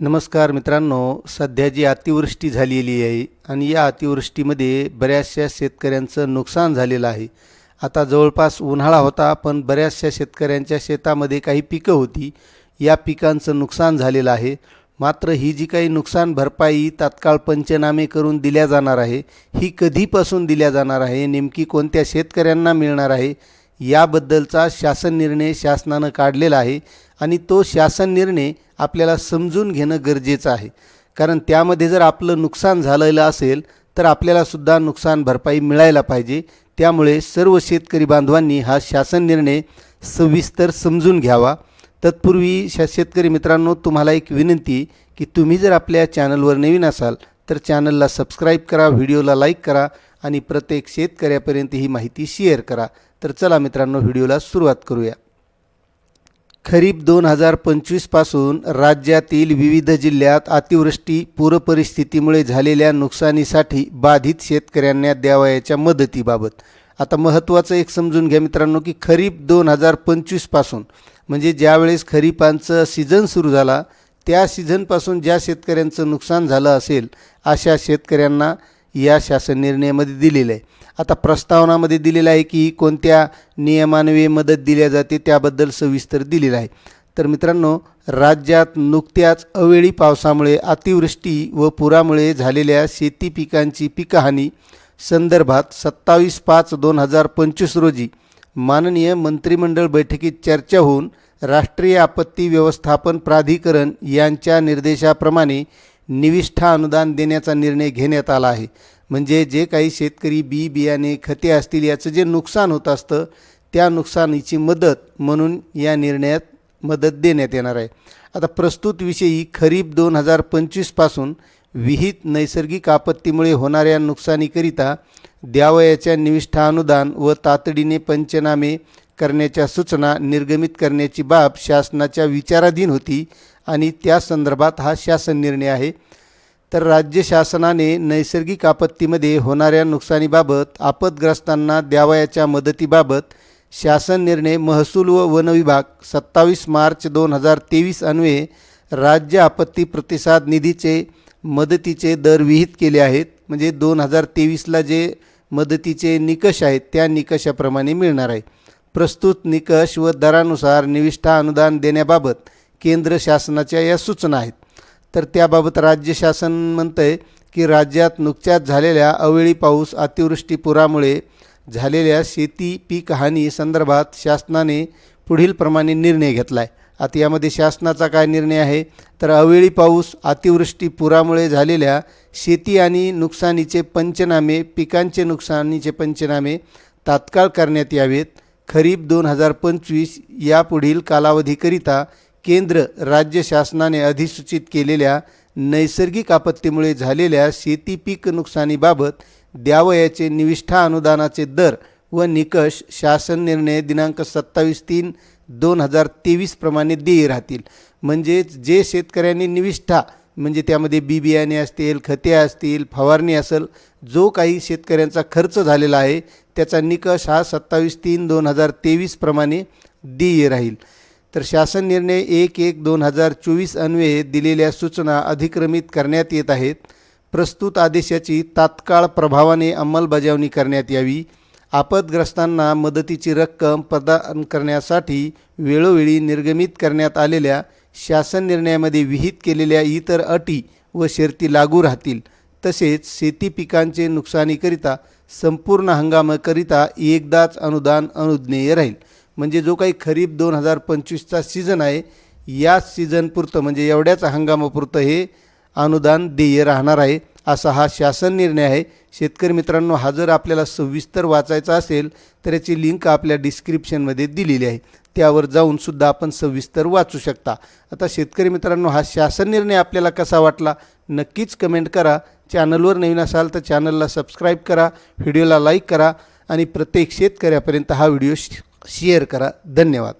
नमस्कार मित्रांनो सध्या जी अतिवृष्टी झालेली आहे आणि या अतिवृष्टीमध्ये बऱ्याचशा शेतकऱ्यांचं नुकसान झालेलं आहे. आता जवळपास उन्हाळा होता पण बऱ्याचशा शेतकऱ्यांच्या शेतामध्ये काही पिकं होती. या पिकांचं नुकसान झालेलं आहे. मात्र ही जी काही नुकसान भरपाई तात्काळ पंचनामे करून दिल्या जाणार आहे ही कधीपासून दिल्या जाणार आहे नेमकी कोणत्या शेतकऱ्यांना मिळणार आहे याबद्दलचा शासन निर्णय शासनानं काढलेला आहे. आणि तो शासन निर्णय आपल्याला समजून घेणं गरजेचं आहे. कारण त्यामध्ये जर आपलं नुकसान झालेलं असेल तर आपल्यालासुद्धा नुकसान भरपाई मिळायला पाहिजे. त्यामुळे सर्व शेतकरी बांधवांनी हा शासन निर्णय सविस्तर समजून घ्यावा. तत्पूर्वी शा शेतकरी मित्रांनो तुम्हाला एक विनंती की तुम्ही जर आपल्या चॅनलवर नवीन असाल तर चॅनलला सबस्क्राईब करा व्हिडिओला लाईक करा आणि प्रत्येक शेतकऱ्यापर्यंत ही माहिती शेअर करा. तर चला मित्रांनो व्हिडिओला सुरुवात करूया. खरीप दोन हजार पंचवीसपासून राज्यातील विविध जिल्ह्यात अतिवृष्टी पूरपरिस्थितीमुळे झालेल्या नुकसानीसाठी बाधित शेतकऱ्यांना द्यावयाच्या मदतीबाबत. आता महत्त्वाचं एक समजून घ्या मित्रांनो की खरीप दोन हजार पंचवीसपासून म्हणजे ज्यावेळेस खरीपांचं सीझन सुरू झाला त्या सीझनपासून ज्या शेतकऱ्यांचं नुकसान झालं असेल अशा शेतकऱ्यांना या शासन निर्णयामध्ये दिलेलं आहे. आता प्रस्तावनामध्ये दिलेलं आहे की कोणत्या नियमान्वये मदत दिल्या जाते त्याबद्दल सविस्तर दिलेलं आहे. तर मित्रांनो राज्यात नुकत्याच अवेळी पावसामुळे अतिवृष्टी व पुरामुळे झालेल्या शेती पिकांची पिकहानी संदर्भात सत्तावीस पाच दोन हजार पंचवीस रोजी माननीय मंत्रिमंडळ बैठकीत चर्चा होऊन राष्ट्रीय आपत्ती व्यवस्थापन प्राधिकरण यांच्या निर्देशाप्रमाणे निविष्ठा अनुदान देण्याचा निर्णय घेण्यात आला आहे. म्हणजे जे काही शेतकरी बी बियाणे खते असतील याचं जे नुकसान होत असतं त्या नुकसानीची मदत म्हणून या निर्णयात मदत देण्यात येणार आहे. आता प्रस्तुत विषयी खरीप दोन हजार पंचवीसपासून विहित नैसर्गिक आपत्तीमुळे होणाऱ्या नुकसानीकरिता द्यावयाच्या निविष्ठा अनुदान व तातडीने पंचनामे करण्याच्या सूचना निर्गमित करण्याची बाब शासनाच्या विचाराधीन होती आणि त्या संदर्भात हा शासन निर्णय आहे. तर राज्य शासनाने नैसर्गिक आपत्तीमध्ये होणाऱ्या नुकसानीबाबत आपदग्रस्तांना द्यावयाच्या मदतीबाबत शासन निर्णय महसूल व वन विभाग सत्तावीस मार्च दोन हजार तेवीस अन्वये राज्य आपत्ती प्रतिसाद निधीचे मदतीचे दर विहित केले आहेत. म्हणजे दोन हजार तेवीसला जे मदतीचे निकष आहेत त्या निकषाप्रमाणे मिळणार आहे. प्रस्तुत निकष व दरानुसार निविष्ठा अनुदान देण्याबाबत केंद्र शासनाच्या या सूचना आहेत. तर त्याबाबत राज्य शासन म्हणतं आहे की राज्यात नुकत्याच झालेल्या अवेळी पाऊस अतिवृष्टी पुरामुळे झालेल्या शेती पीक हानी संदर्भात शासनाने पुढीलप्रमाणे निर्णय घेतला आहे आता यामध्ये शासनाचा काय निर्णय आहे? तर अवेळी पाऊस अतिवृष्टी पुरामुळे झालेल्या शेती आणि नुकसानीचे पंचनामे पिकांचे नुकसानीचे पंचनामे तात्काळ करण्यात यावेत. खरीप दोन हजार पंचवीस यापुढील कालावधीकरिता केंद्र राज्य शासनाने अधिसूचित केलेल्या नैसर्गिक आपत्तीमुळे झालेल्या शेती पीक नुकसानीबाबत द्यावयाचे निविष्ठा अनुदानाचे दर व निकष शासन निर्णय दिनांक सत्तावीस तीन दोन हजार तेवीसप्रमाणे देय राहतील. म्हणजेच जे शेतकऱ्यांनी निविष्ठा म्हणजे त्यामध्ये बी बियाणे असतील खते असतील फवारणी असेल जो काही शेतकऱ्यांचा खर्च झालेला आहे त्याचा निकष हा सत्तावीस तीन दोन हजार तेवीसप्रमाणे देय राहील. तर शासन निर्णय एक एक दोन हजार चोवीस अन्वये दिलेल्या सूचना अधिक्रमित करण्यात येत आहेत. प्रस्तुत आदेशाची तात्काळ प्रभावाने अंमलबजावणी करण्यात यावी. आपदग्रस्तांना मदतीची रक्कम प्रदान करण्यासाठी वेळोवेळी निर्गमित करण्यात आलेल्या शासन निर्णयामध्ये विहित केलेल्या इतर अटी व शर्ती लागू राहतील. तसेच शेती पिकांचे नुकसानीकरिता संपूर्ण हंगामाकरिता एकदाच अनुदान अनुज्ञेय राहील. म्हणजे जो काही खरीप दोन हजार पंचवीसचा सीझन आहे याच सीझनपुरतं म्हणजे एवढ्याच हंगामापुरतं हे अनुदान देय राहणार आहे असा हा शासन निर्णय आहे. शेतकरी मित्रांनो हा जर आपल्याला सविस्तर वाचायचा असेल तर याची लिंक आपल्या डिस्क्रिप्शनमध्ये दिलेली आहे. त्यावर जाऊनसुद्धा आपण सविस्तर वाचू शकता. आता शेतकरी मित्रांनो हा शासन निर्णय आपल्याला कसा वाटला? नक्कीच कमेंट करा. चॅनलवर नवीन असाल तर चॅनलला सबस्क्राईब करा व्हिडिओला लाईक करा आणि प्रत्येक शेतकऱ्यापर्यंत हा व्हिडिओ शेअर करा. धन्यवाद.